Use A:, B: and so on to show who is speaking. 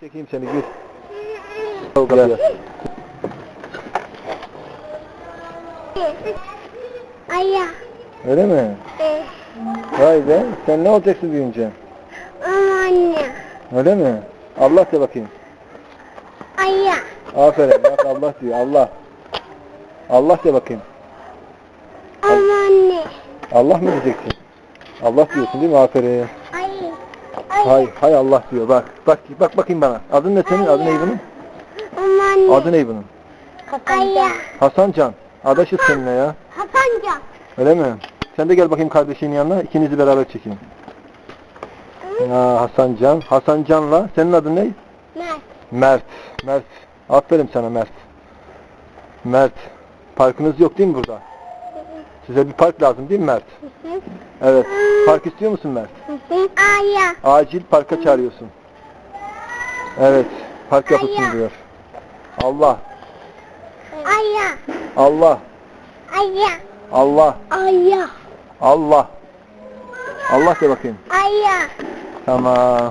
A: Çekeyim seni gül. Gel.
B: Aya.
A: Öyle mi?
B: e,
A: Vay be. Sen ne olacaksın büyüyünce?
B: Anne.
A: Öyle mi? Allah de bakayım.
B: Aya.
A: Aferin. Bak Allah diyor. Allah. Allah de bakayım.
B: Ama anne.
A: Allah mı diyeceksin? Allah diyorsun değil mi? Aferin.
B: Ay. Ay.
A: Hay hay Allah diyor. Bak. Bak bak bakayım bana. Adın ne senin? Adın ne bunun?
B: Ama anne.
A: Adı ne bunun?
B: Aya.
A: Hasancan. Adaşız seninle ya.
B: Hasanca.
A: Öyle mi? Sen de gel bakayım kardeşinin yanına. İkinizi beraber çekeyim. Ya Hasancan. Hasancan'la senin adın ne?
B: Mert.
A: Mert. Mert. Aferin sana Mert. Mert. Parkınız yok değil mi burada? Size bir park lazım değil mi Mert? Evet. Park istiyor musun Mert?
B: Aya.
A: Acil parka çağırıyorsun. Evet. Park yapılsın
B: Aya.
A: diyor. Allah.
B: Aya.
A: Allah.
B: Aya.
A: Allah.
B: Aya.
A: Allah. Allah de bakayım.
B: Aya.
A: Tamam.